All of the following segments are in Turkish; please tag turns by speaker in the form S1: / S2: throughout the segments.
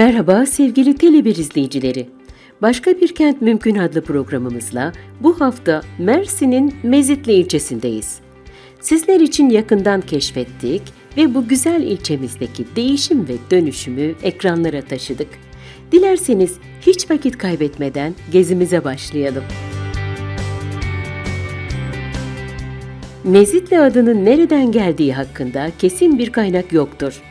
S1: Merhaba sevgili Tele1 izleyicileri. Başka bir kent mümkün adlı programımızla bu hafta Mersin'in Mezitli ilçesindeyiz. Sizler için yakından keşfettik ve bu güzel ilçemizdeki değişim ve dönüşümü ekranlara taşıdık. Dilerseniz hiç vakit kaybetmeden gezimize başlayalım. Mezitli adının nereden geldiği hakkında kesin bir kaynak yoktur.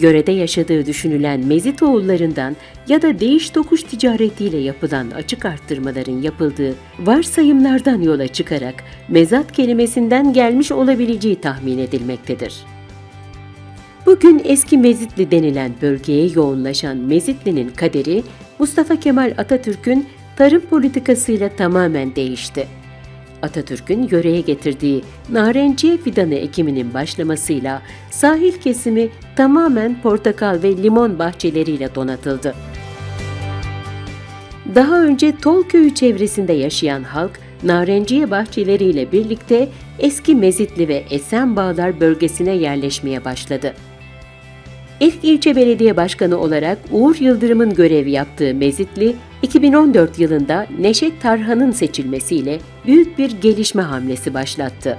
S1: Yörede yaşadığı düşünülen Mezitoğullarından ya da değiş tokuş ticaretiyle yapılan açık arttırmaların yapıldığı varsayımlardan yola çıkarak mezat kelimesinden gelmiş olabileceği tahmin edilmektedir. Bugün eski Mezitli denilen bölgeye yoğunlaşan Mezitli'nin kaderi Mustafa Kemal Atatürk'ün tarım politikasıyla tamamen değişti. Atatürk'ün yöreye getirdiği narenciye fidanı ekiminin başlamasıyla sahil kesimi tamamen portakal ve limon bahçeleriyle donatıldı. Daha önce Tol köyü çevresinde yaşayan halk narenciye bahçeleriyle birlikte eski Mezitli ve Esenbağlar bölgesine yerleşmeye başladı. İlk ilçe belediye başkanı olarak Uğur Yıldırım'ın görev yaptığı Mezitli, 2014 yılında Neşet Tarhan'ın seçilmesiyle büyük bir gelişme hamlesi başlattı.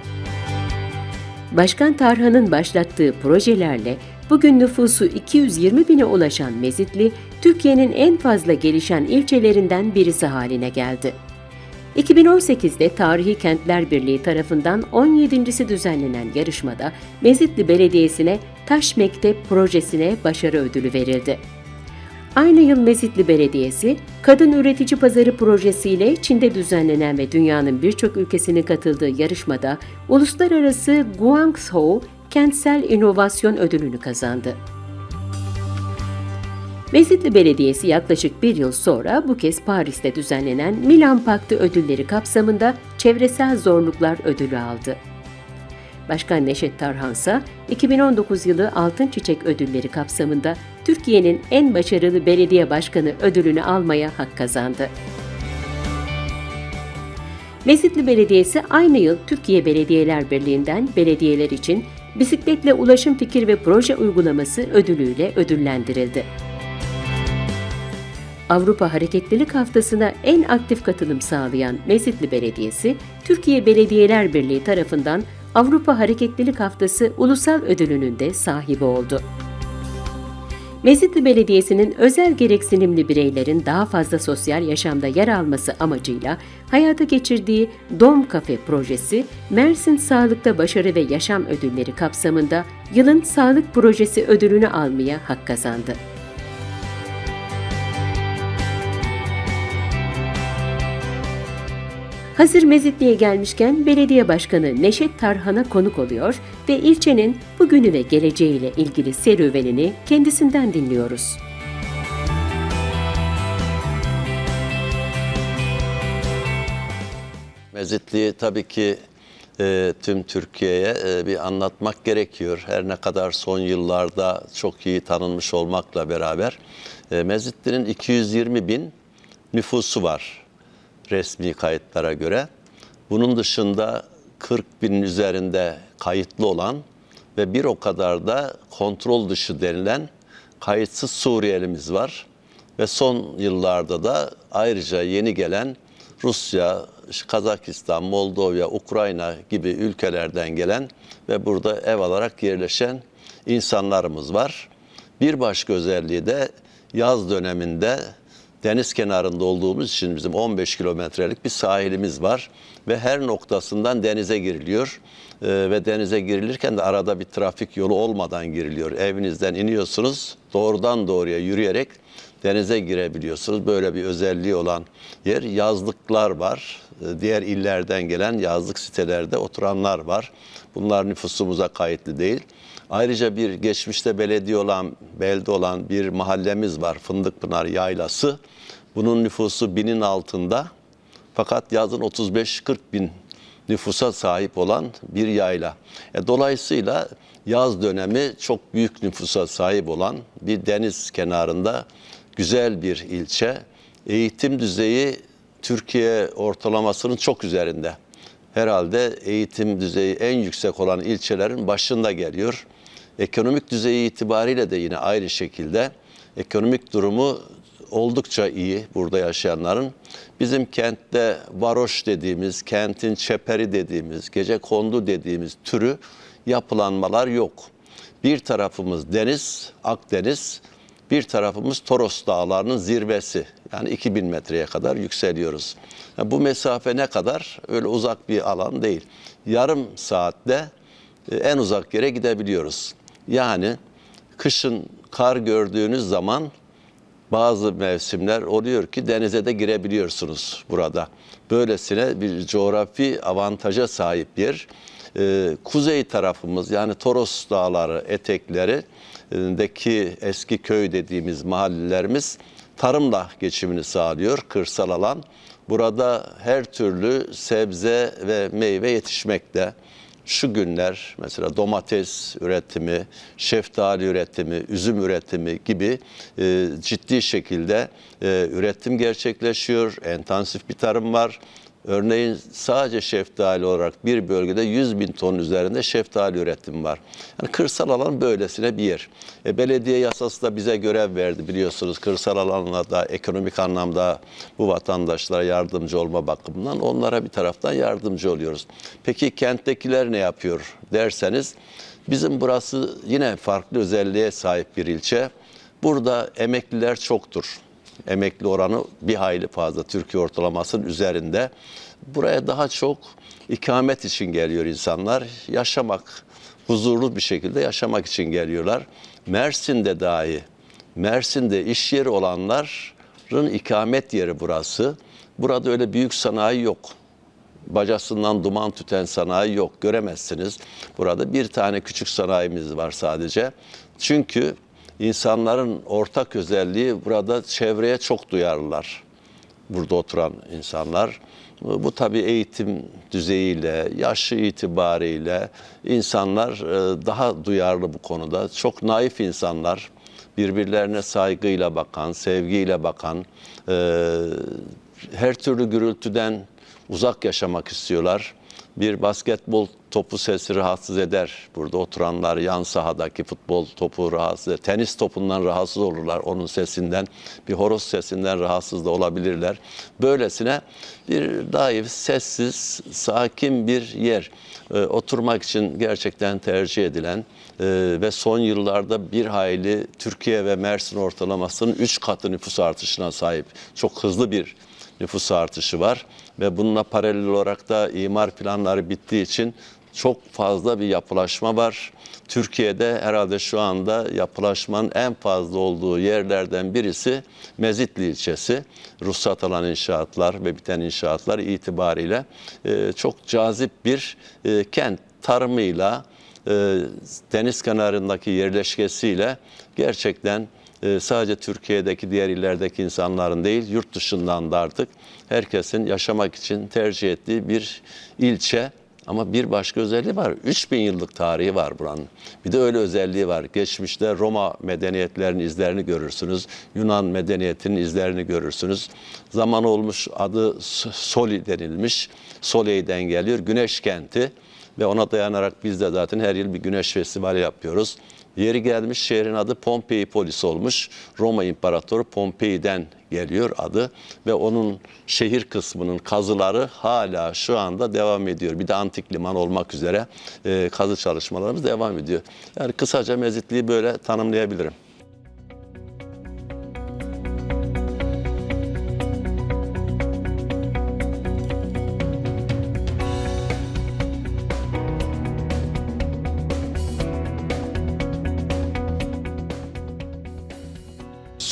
S1: Başkan Tarhan'ın başlattığı projelerle bugün nüfusu 220 bine ulaşan Mezitli, Türkiye'nin en fazla gelişen ilçelerinden birisi haline geldi. 2018'de Tarihi Kentler Birliği tarafından 17.si düzenlenen yarışmada Mezitli Belediyesi'ne Taş Mektep projesine başarı ödülü verildi. Aynı yıl Mezitli Belediyesi, Kadın Üretici Pazarı projesiyle Çin'de düzenlenen ve dünyanın birçok ülkesinin katıldığı yarışmada Uluslararası Guangzhou Kentsel İnovasyon Ödülünü kazandı. Mezitli Belediyesi yaklaşık bir yıl sonra bu kez Paris'te düzenlenen Milan Paktı ödülleri kapsamında Çevresel Zorluklar Ödülü aldı. Başkan Neşet Tarhan ise 2019 yılı Altın Çiçek Ödülleri kapsamında Türkiye'nin en başarılı belediye başkanı ödülünü almaya hak kazandı. Mezitli Belediyesi aynı yıl Türkiye Belediyeler Birliği'nden belediyeler için bisikletle ulaşım fikir ve proje uygulaması ödülüyle ödüllendirildi. Avrupa Hareketlilik Haftası'na en aktif katılım sağlayan Mezitli Belediyesi, Türkiye Belediyeler Birliği tarafından Avrupa Hareketlilik Haftası Ulusal Ödülü'nün de sahibi oldu. Mezitli Belediyesi'nin özel gereksinimli bireylerin daha fazla sosyal yaşamda yer alması amacıyla hayata geçirdiği Dom Kafe projesi, Mersin Sağlıkta Başarı ve Yaşam Ödülleri kapsamında yılın sağlık projesi ödülünü almaya hak kazandı. Hazır Mezitli'ye gelmişken belediye başkanı Neşet Tarhan'a konuk oluyor ve ilçenin bugünü ve geleceğiyle ilgili serüvenini kendisinden dinliyoruz.
S2: Mezitli'yi tabii ki e, tüm Türkiye'ye e, bir anlatmak gerekiyor. Her ne kadar son yıllarda çok iyi tanınmış olmakla beraber e, Mezitli'nin 220 bin nüfusu var resmi kayıtlara göre. Bunun dışında 40 binin üzerinde kayıtlı olan ve bir o kadar da kontrol dışı denilen kayıtsız Suriyelimiz var. Ve son yıllarda da ayrıca yeni gelen Rusya, Kazakistan, Moldova, Ukrayna gibi ülkelerden gelen ve burada ev alarak yerleşen insanlarımız var. Bir başka özelliği de yaz döneminde deniz kenarında olduğumuz için bizim 15 kilometrelik bir sahilimiz var ve her noktasından denize giriliyor. Ee, ve denize girilirken de arada bir trafik yolu olmadan giriliyor. Evinizden iniyorsunuz, doğrudan doğruya yürüyerek denize girebiliyorsunuz. Böyle bir özelliği olan yer. Yazlıklar var. Ee, Diğer illerden gelen yazlık sitelerde oturanlar var. Bunlar nüfusumuza kayıtlı değil. Ayrıca bir geçmişte belediye olan, belde olan bir mahallemiz var. Fındıkpınar Yaylası. Bunun nüfusu binin altında. Fakat yazın 35-40 bin nüfusa sahip olan bir yayla. E, dolayısıyla yaz dönemi çok büyük nüfusa sahip olan bir deniz kenarında güzel bir ilçe. Eğitim düzeyi Türkiye ortalamasının çok üzerinde. Herhalde eğitim düzeyi en yüksek olan ilçelerin başında geliyor. Ekonomik düzeyi itibariyle de yine aynı şekilde ekonomik durumu oldukça iyi burada yaşayanların. Bizim kentte varoş dediğimiz, kentin çeperi dediğimiz, gece kondu dediğimiz türü yapılanmalar yok. Bir tarafımız deniz, Akdeniz, bir tarafımız Toros Dağları'nın zirvesi. Yani 2000 metreye kadar yükseliyoruz. Yani bu mesafe ne kadar? Öyle uzak bir alan değil. Yarım saatte e, en uzak yere gidebiliyoruz. Yani kışın kar gördüğünüz zaman bazı mevsimler oluyor ki denize de girebiliyorsunuz burada. Böylesine bir coğrafi avantaja sahip yer. Ee, kuzey tarafımız yani Toros Dağları eteklerindeki eski köy dediğimiz mahallelerimiz tarımla geçimini sağlıyor, kırsal alan. Burada her türlü sebze ve meyve yetişmekte şu günler mesela domates üretimi, şeftali üretimi, üzüm üretimi gibi e, ciddi şekilde e, üretim gerçekleşiyor. Intensif bir tarım var. Örneğin sadece şeftali olarak bir bölgede 100 bin ton üzerinde şeftali üretimi var. Yani kırsal alan böylesine bir yer. E, belediye yasası da bize görev verdi biliyorsunuz. Kırsal alanlarda ekonomik anlamda bu vatandaşlara yardımcı olma bakımından onlara bir taraftan yardımcı oluyoruz. Peki kenttekiler ne yapıyor derseniz bizim burası yine farklı özelliğe sahip bir ilçe. Burada emekliler çoktur emekli oranı bir hayli fazla Türkiye ortalamasının üzerinde. Buraya daha çok ikamet için geliyor insanlar. Yaşamak, huzurlu bir şekilde yaşamak için geliyorlar. Mersin'de dahi, Mersin'de iş yeri olanların ikamet yeri burası. Burada öyle büyük sanayi yok. Bacasından duman tüten sanayi yok. Göremezsiniz. Burada bir tane küçük sanayimiz var sadece. Çünkü insanların ortak özelliği burada çevreye çok duyarlılar. Burada oturan insanlar. Bu tabii eğitim düzeyiyle, yaşı itibariyle insanlar e, daha duyarlı bu konuda. Çok naif insanlar, birbirlerine saygıyla bakan, sevgiyle bakan, e, her türlü gürültüden uzak yaşamak istiyorlar. Bir basketbol topu sesi rahatsız eder. Burada oturanlar yan sahadaki futbol topu rahatsız eder. Tenis topundan rahatsız olurlar onun sesinden. Bir horoz sesinden rahatsız da olabilirler. Böylesine bir daif, sessiz, sakin bir yer. Ee, oturmak için gerçekten tercih edilen e, ve son yıllarda bir hayli Türkiye ve Mersin ortalamasının 3 katı nüfus artışına sahip. Çok hızlı bir nüfus artışı var ve bununla paralel olarak da imar planları bittiği için çok fazla bir yapılaşma var. Türkiye'de herhalde şu anda yapılaşmanın en fazla olduğu yerlerden birisi Mezitli ilçesi. Ruhsat alan inşaatlar ve biten inşaatlar itibariyle e, çok cazip bir e, kent tarımıyla, e, deniz kenarındaki yerleşkesiyle gerçekten sadece Türkiye'deki diğer illerdeki insanların değil, yurt dışından da artık herkesin yaşamak için tercih ettiği bir ilçe. Ama bir başka özelliği var. 3000 yıllık tarihi var buranın. Bir de öyle özelliği var. Geçmişte Roma medeniyetlerinin izlerini görürsünüz. Yunan medeniyetinin izlerini görürsünüz. Zaman olmuş adı Soli denilmiş. Solei'den geliyor. Güneş kenti ve ona dayanarak biz de zaten her yıl bir güneş festivali yapıyoruz. Yeri gelmiş şehrin adı Pompei Polis olmuş. Roma İmparatoru Pompei'den geliyor adı ve onun şehir kısmının kazıları hala şu anda devam ediyor. Bir de antik liman olmak üzere e, kazı çalışmalarımız devam ediyor. Yani kısaca Mezitli'yi böyle tanımlayabilirim.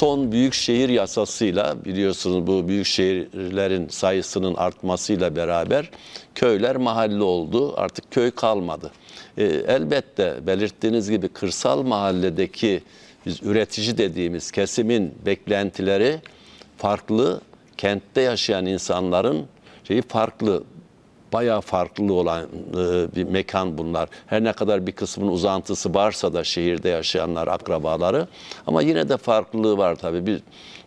S2: Son büyük şehir yasasıyla biliyorsunuz bu büyük şehirlerin sayısının artmasıyla beraber köyler mahalle oldu. Artık köy kalmadı. E, elbette belirttiğiniz gibi kırsal mahalledeki biz üretici dediğimiz kesimin beklentileri farklı. Kentte yaşayan insanların şeyi farklı bayağı farklı olan e, bir mekan bunlar. Her ne kadar bir kısmının uzantısı varsa da şehirde yaşayanlar, akrabaları ama yine de farklılığı var tabii. Bir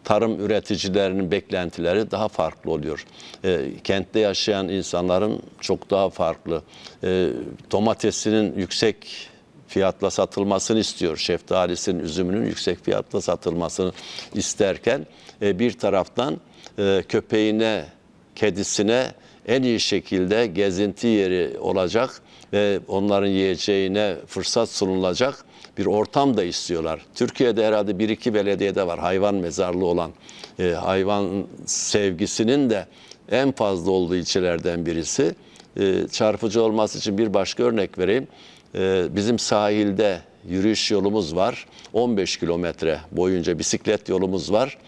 S2: tarım üreticilerinin beklentileri daha farklı oluyor. E, kentte yaşayan insanların çok daha farklı. E, domatesinin yüksek fiyatla satılmasını istiyor. Şeftalisinin, üzümünün yüksek fiyatla satılmasını isterken e, bir taraftan e, köpeğine, kedisine en iyi şekilde gezinti yeri olacak ve onların yiyeceğine fırsat sunulacak bir ortam da istiyorlar. Türkiye'de herhalde bir iki belediyede var hayvan mezarlığı olan e, hayvan sevgisinin de en fazla olduğu ilçelerden birisi. E, çarpıcı olması için bir başka örnek vereyim. E, bizim sahilde yürüyüş yolumuz var. 15 kilometre boyunca bisiklet yolumuz var.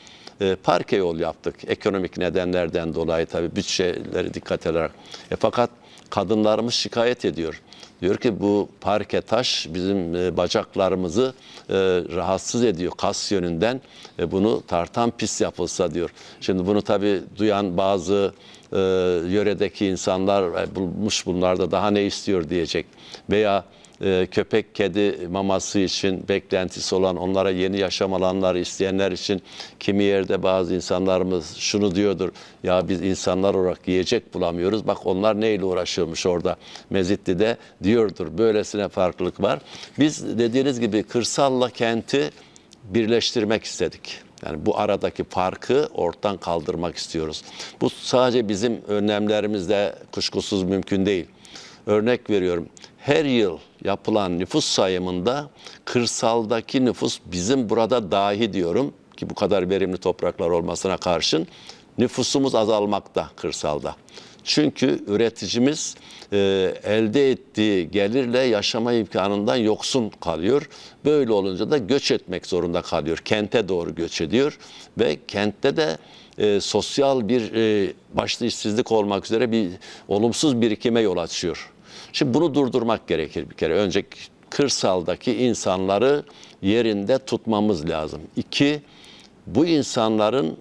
S2: E, parke yol yaptık. Ekonomik nedenlerden dolayı tabii bütçeleri dikkat ederek. E, fakat kadınlarımız şikayet ediyor. Diyor ki bu parke taş bizim e, bacaklarımızı e, rahatsız ediyor kas yönünden. E, bunu tartan pis yapılsa diyor. Şimdi bunu tabii duyan bazı e, yöredeki insanlar e, bulmuş bunlarda daha ne istiyor diyecek. Veya e, köpek kedi maması için beklentisi olan onlara yeni yaşam alanları isteyenler için kimi yerde bazı insanlarımız şunu diyordur ya biz insanlar olarak yiyecek bulamıyoruz bak onlar neyle uğraşıyormuş orada Mezitli'de diyordur böylesine farklılık var. Biz dediğiniz gibi kırsalla kenti birleştirmek istedik. Yani bu aradaki farkı ortadan kaldırmak istiyoruz. Bu sadece bizim önlemlerimizde kuşkusuz mümkün değil. Örnek veriyorum. Her yıl yapılan nüfus sayımında kırsaldaki nüfus bizim burada dahi diyorum ki bu kadar verimli topraklar olmasına karşın nüfusumuz azalmakta kırsalda. Çünkü üreticimiz e, elde ettiği gelirle yaşama imkanından yoksun kalıyor. Böyle olunca da göç etmek zorunda kalıyor. Kente doğru göç ediyor ve kentte de e, sosyal bir e, başta işsizlik olmak üzere bir olumsuz birikime yol açıyor. Şimdi bunu durdurmak gerekir bir kere. Önce kırsaldaki insanları yerinde tutmamız lazım. İki, bu insanların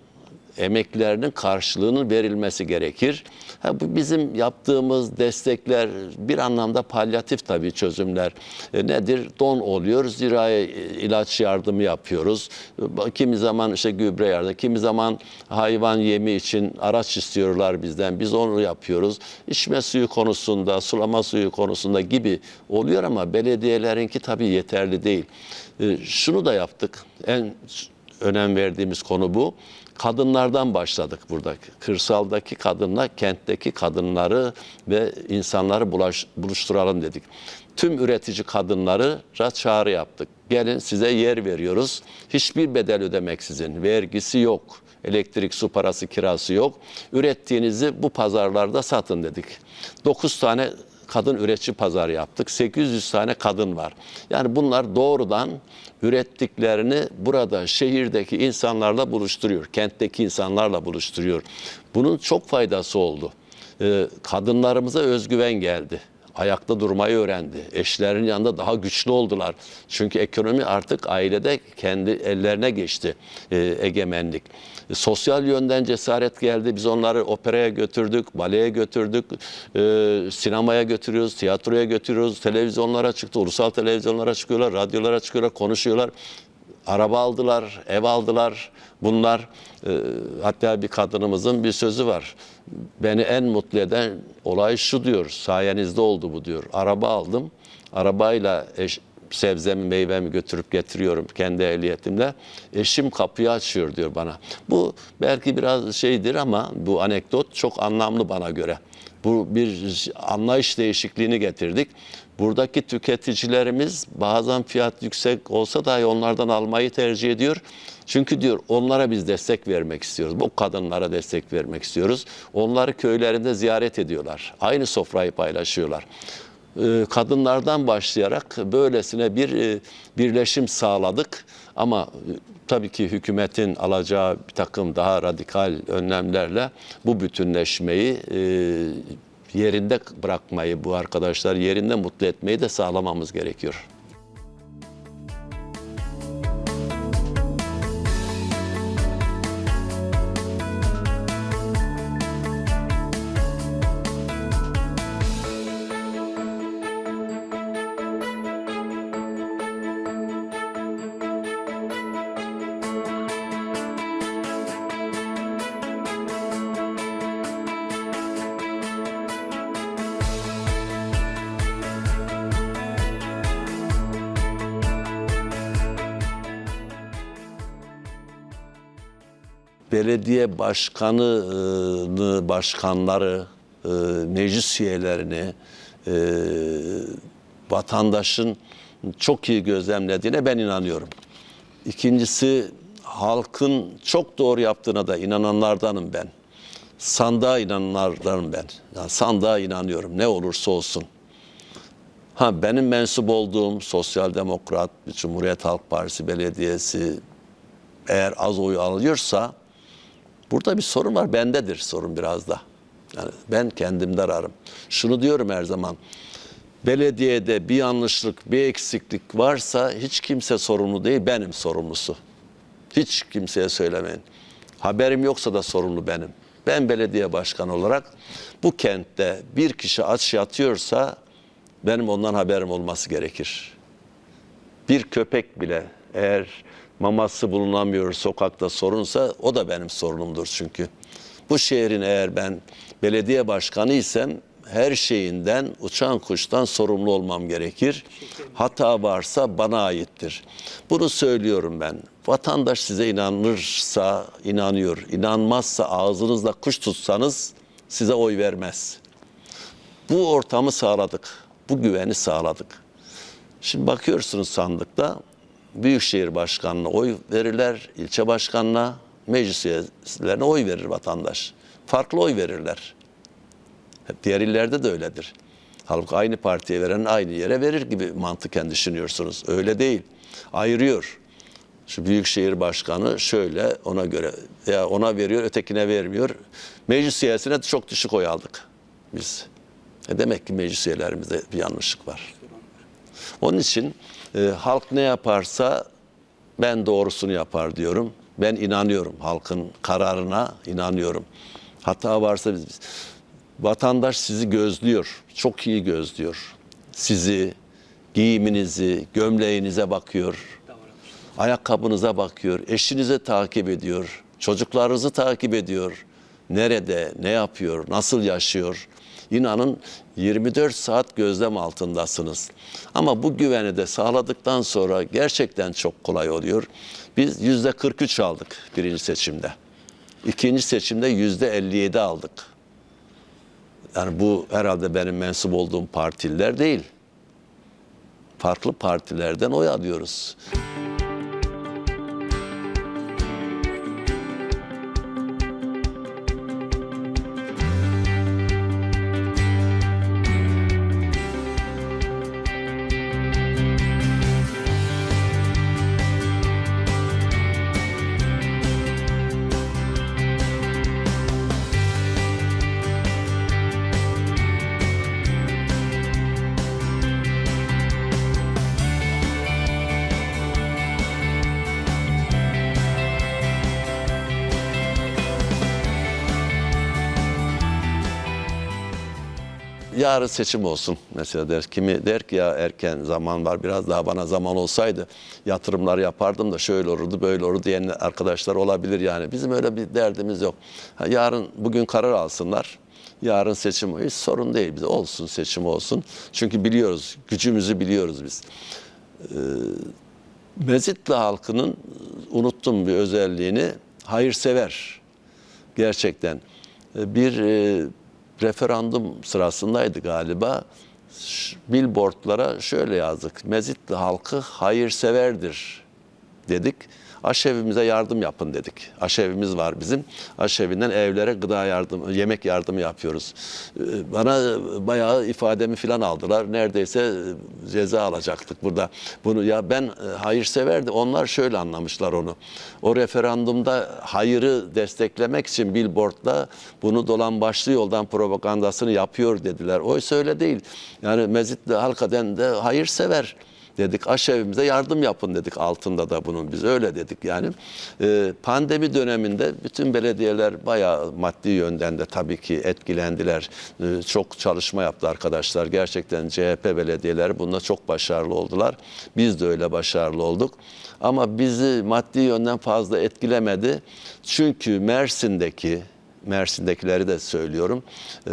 S2: emeklerinin karşılığının verilmesi gerekir. Ha, bu bizim yaptığımız destekler bir anlamda palyatif tabii çözümler. E, nedir? Don oluyor, ziraya ilaç yardımı yapıyoruz. E, Kimi zaman işte gübre yardımı, kimi zaman hayvan yemi için araç istiyorlar bizden. Biz onu yapıyoruz. İçme suyu konusunda, sulama suyu konusunda gibi oluyor ama belediyelerinki tabii yeterli değil. E, Şunu da yaptık. En önem verdiğimiz konu bu. Kadınlardan başladık burada. Kırsaldaki kadınla kentteki kadınları ve insanları bulaş, buluşturalım dedik. Tüm üretici kadınları çağrı yaptık. Gelin size yer veriyoruz. Hiçbir bedel ödemeksizin. Vergisi yok. Elektrik, su parası, kirası yok. Ürettiğinizi bu pazarlarda satın dedik. 9 tane kadın üretici pazarı yaptık. 800 tane kadın var. Yani bunlar doğrudan ürettiklerini burada şehirdeki insanlarla buluşturuyor. Kentteki insanlarla buluşturuyor. Bunun çok faydası oldu. Ee, kadınlarımıza özgüven geldi. Ayakta durmayı öğrendi. Eşlerinin yanında daha güçlü oldular. Çünkü ekonomi artık ailede kendi ellerine geçti e, egemenlik. Sosyal yönden cesaret geldi. Biz onları operaya götürdük, baleye götürdük, e, sinemaya götürüyoruz, tiyatroya götürüyoruz, televizyonlara çıktı, ulusal televizyonlara çıkıyorlar, radyolara çıkıyorlar, konuşuyorlar. Araba aldılar, ev aldılar. Bunlar e, hatta bir kadınımızın bir sözü var. Beni en mutlu eden olay şu diyor. Sayenizde oldu bu diyor. Araba aldım. Arabayla eş, sebzemi meyvemi götürüp getiriyorum kendi ehliyetimle. Eşim kapıyı açıyor diyor bana. Bu belki biraz şeydir ama bu anekdot çok anlamlı bana göre. Bu bir anlayış değişikliğini getirdik. Buradaki tüketicilerimiz bazen fiyat yüksek olsa dahi onlardan almayı tercih ediyor. Çünkü diyor onlara biz destek vermek istiyoruz. Bu kadınlara destek vermek istiyoruz. Onları köylerinde ziyaret ediyorlar. Aynı sofrayı paylaşıyorlar kadınlardan başlayarak böylesine bir e, birleşim sağladık. Ama e, tabii ki hükümetin alacağı bir takım daha radikal önlemlerle bu bütünleşmeyi yerinde bırakmayı, bu arkadaşlar yerinde mutlu etmeyi de sağlamamız gerekiyor. Belediye başkanı, başkanları, e, meclis üyelerini e, vatandaşın çok iyi gözlemlediğine ben inanıyorum. İkincisi halkın çok doğru yaptığına da inananlardanım ben. Sandığa inananlardanım ben. Yani sandığa inanıyorum ne olursa olsun. Ha benim mensup olduğum Sosyal Demokrat, Cumhuriyet Halk Partisi Belediyesi eğer az oy alıyorsa burada bir sorun var. Bendedir sorun biraz da. Yani ben kendimde ararım. Şunu diyorum her zaman. Belediyede bir yanlışlık, bir eksiklik varsa hiç kimse sorumlu değil, benim sorumlusu. Hiç kimseye söylemeyin. Haberim yoksa da sorumlu benim. Ben belediye başkanı olarak bu kentte bir kişi aç yatıyorsa benim ondan haberim olması gerekir. Bir köpek bile eğer maması bulunamıyor, sokakta sorunsa o da benim sorunumdur çünkü. Bu şehrin eğer ben belediye başkanı isem her şeyinden uçan kuştan sorumlu olmam gerekir. Hata varsa bana aittir. Bunu söylüyorum ben. Vatandaş size inanırsa inanıyor. İnanmazsa ağzınızla kuş tutsanız size oy vermez. Bu ortamı sağladık. Bu güveni sağladık. Şimdi bakıyorsunuz sandıkta Büyükşehir Başkanı'na oy verirler, ilçe başkanına, meclis üyelerine oy verir vatandaş. Farklı oy verirler. Diğer illerde de öyledir. Halbuki aynı partiye veren aynı yere verir gibi mantıken düşünüyorsunuz. Öyle değil. Ayırıyor. Şu Büyükşehir Başkanı şöyle ona göre ya ona veriyor ötekine vermiyor. Meclis üyesine çok düşük oy aldık biz. E demek ki meclis üyelerimizde bir yanlışlık var. Onun için e, halk ne yaparsa ben doğrusunu yapar diyorum. Ben inanıyorum halkın kararına inanıyorum. Hata varsa biz, biz- vatandaş sizi gözlüyor. Çok iyi gözlüyor. Sizi, giyiminizi, gömleğinize bakıyor. Ayakkabınıza bakıyor, eşinize takip ediyor, çocuklarınızı takip ediyor. Nerede, ne yapıyor, nasıl yaşıyor? İnanın 24 saat gözlem altındasınız. Ama bu güveni de sağladıktan sonra gerçekten çok kolay oluyor. Biz yüzde 43 aldık birinci seçimde. İkinci seçimde yüzde 57 aldık. Yani bu herhalde benim mensup olduğum partililer değil. Farklı partilerden oy alıyoruz. Yarın seçim olsun mesela der. Kimi der ki ya erken zaman var biraz daha bana zaman olsaydı yatırımlar yapardım da şöyle olurdu böyle olurdu diyen arkadaşlar olabilir yani. Bizim öyle bir derdimiz yok. Yarın bugün karar alsınlar. Yarın seçim hiç sorun değil bize olsun seçim olsun. Çünkü biliyoruz gücümüzü biliyoruz biz. Mezitli halkının unuttum bir özelliğini hayırsever gerçekten. E, Bir e, referandum sırasındaydı galiba. Billboardlara şöyle yazdık. Mezitli halkı hayırseverdir dedik. Aşevimize yardım yapın dedik. Aşevimiz var bizim. Aşevinden evlere gıda yardım, yemek yardımı yapıyoruz. Ee, Bana bayağı ifademi falan aldılar. Neredeyse e, ceza alacaktık burada. Bunu ya ben e, hayırseverdi. Onlar şöyle anlamışlar onu. O referandumda hayırı desteklemek için billboardla bunu dolan başlı yoldan propagandasını yapıyor dediler. Oysa öyle değil. Yani Mezitli halkaden de hayırsever dedik aşevimize yardım yapın dedik altında da bunun biz öyle dedik yani. Ee, pandemi döneminde bütün belediyeler bayağı maddi yönden de tabii ki etkilendiler. Ee, çok çalışma yaptı arkadaşlar. Gerçekten CHP belediyeler bunda çok başarılı oldular. Biz de öyle başarılı olduk. Ama bizi maddi yönden fazla etkilemedi. Çünkü Mersin'deki Mersin'dekileri de söylüyorum. Ee,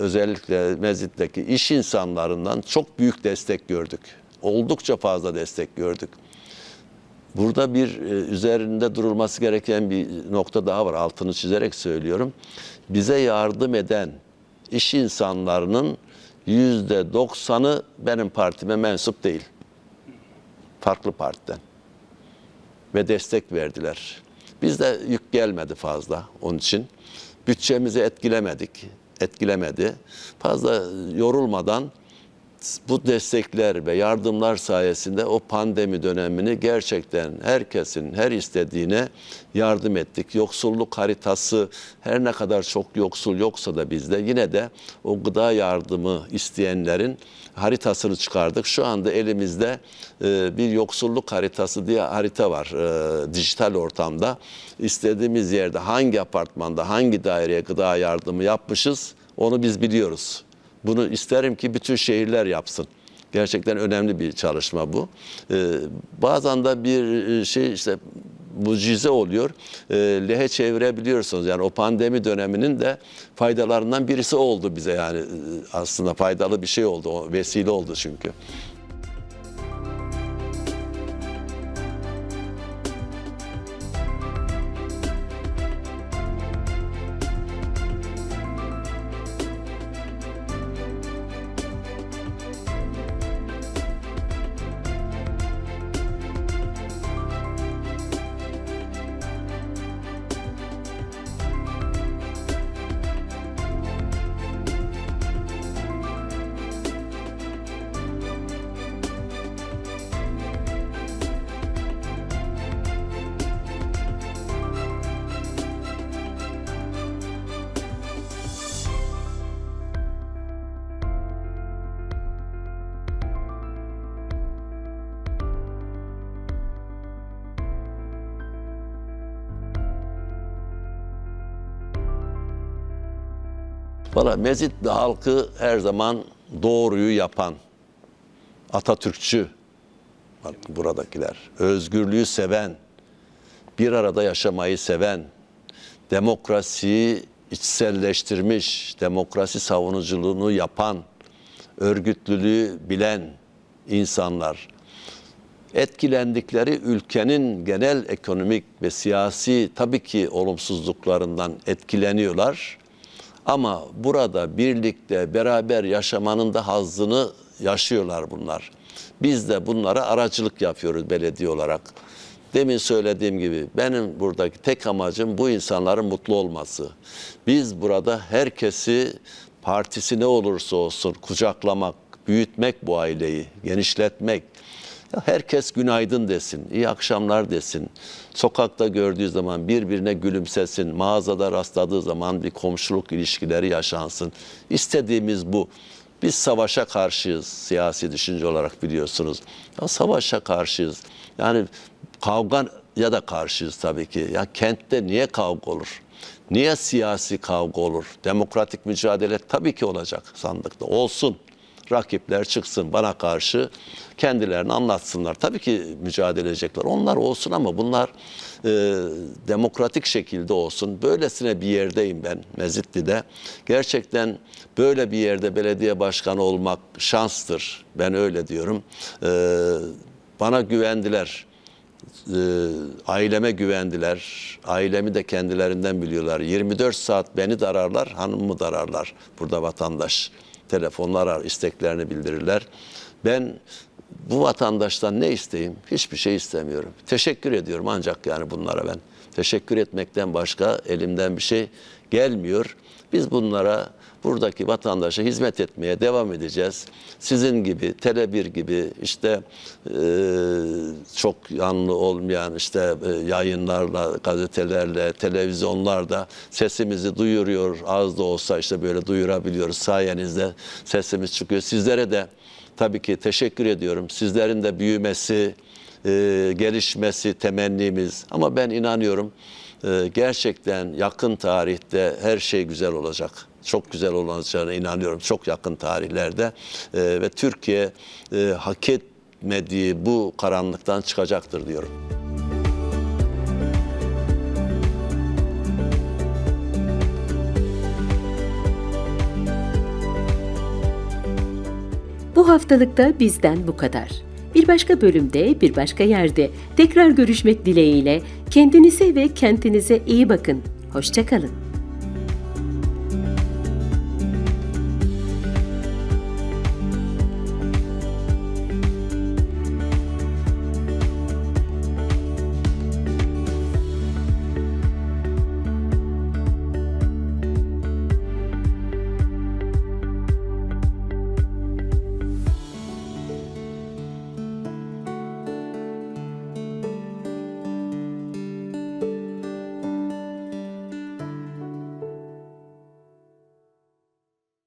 S2: özellikle Mezit'teki iş insanlarından çok büyük destek gördük. Oldukça fazla destek gördük. Burada bir e, üzerinde durulması gereken bir nokta daha var. Altını çizerek söylüyorum. Bize yardım eden iş insanlarının yüzde doksanı benim partime mensup değil. Farklı partiden. Ve destek verdiler. Bizde yük gelmedi fazla onun için. Bütçemizi etkilemedik. Etkilemedi. Fazla yorulmadan bu destekler ve yardımlar sayesinde o pandemi dönemini gerçekten herkesin her istediğine yardım ettik. Yoksulluk haritası her ne kadar çok yoksul yoksa da bizde yine de o gıda yardımı isteyenlerin haritasını çıkardık. Şu anda elimizde e, bir yoksulluk haritası diye harita var e, dijital ortamda. İstediğimiz yerde hangi apartmanda hangi daireye gıda yardımı yapmışız onu biz biliyoruz. Bunu isterim ki bütün şehirler yapsın. Gerçekten önemli bir çalışma bu. Ee, bazen de bir şey işte mucize oluyor. Ee, lehe çevirebiliyorsunuz. Yani o pandemi döneminin de faydalarından birisi oldu bize yani Ee, aslında faydalı bir şey oldu. O vesile oldu çünkü. Valla Mezitli halkı her zaman doğruyu yapan, Atatürkçü buradakiler, özgürlüğü seven, bir arada yaşamayı seven, demokrasiyi içselleştirmiş, demokrasi savunuculuğunu yapan, örgütlülüğü bilen insanlar. Etkilendikleri ülkenin genel ekonomik ve siyasi tabii ki olumsuzluklarından etkileniyorlar. Ama burada birlikte beraber yaşamanın da hazzını yaşıyorlar bunlar. Biz de bunlara aracılık yapıyoruz belediye olarak. Demin söylediğim gibi benim buradaki tek amacım bu insanların mutlu olması. Biz burada herkesi partisi ne olursa olsun kucaklamak, büyütmek bu aileyi, genişletmek. Ya herkes günaydın desin, iyi akşamlar desin. Sokakta gördüğü zaman birbirine gülümsesin. Mağazada rastladığı zaman bir komşuluk ilişkileri yaşansın. İstediğimiz bu. Biz savaşa karşıyız siyasi düşünce olarak biliyorsunuz. Ya savaşa karşıyız. Yani kavga ya da karşıyız tabii ki. Ya kentte niye kavga olur? Niye siyasi kavga olur? Demokratik mücadele tabii ki olacak sandıkta. Olsun rakipler çıksın bana karşı kendilerini anlatsınlar. Tabii ki mücadele edecekler. Onlar olsun ama bunlar e, demokratik şekilde olsun. Böylesine bir yerdeyim ben Mezitli'de. Gerçekten böyle bir yerde belediye başkanı olmak şanstır. Ben öyle diyorum. E, bana güvendiler e, aileme güvendiler. Ailemi de kendilerinden biliyorlar. 24 saat beni de ararlar, hanımımı da ararlar. Burada vatandaş telefonla arar, isteklerini bildirirler. Ben bu vatandaştan ne isteyeyim? Hiçbir şey istemiyorum. Teşekkür ediyorum ancak yani bunlara ben. Teşekkür etmekten başka elimden bir şey gelmiyor. Biz bunlara buradaki vatandaşa hizmet etmeye devam edeceğiz. Sizin gibi, Tele1 gibi işte e, çok yanlı olmayan işte e, yayınlarla, gazetelerle, televizyonlarda sesimizi duyuruyor. Az da olsa işte böyle duyurabiliyoruz. Sayenizde sesimiz çıkıyor. Sizlere de tabii ki teşekkür ediyorum. Sizlerin de büyümesi, e, gelişmesi temennimiz. Ama ben inanıyorum e, gerçekten yakın tarihte her şey güzel olacak. Çok güzel olacağına inanıyorum çok yakın tarihlerde. E, ve Türkiye e, hak etmediği bu karanlıktan çıkacaktır diyorum.
S1: Bu haftalıkta bizden bu kadar. Bir başka bölümde, bir başka yerde tekrar görüşmek dileğiyle kendinize ve kentinize iyi bakın. Hoşçakalın.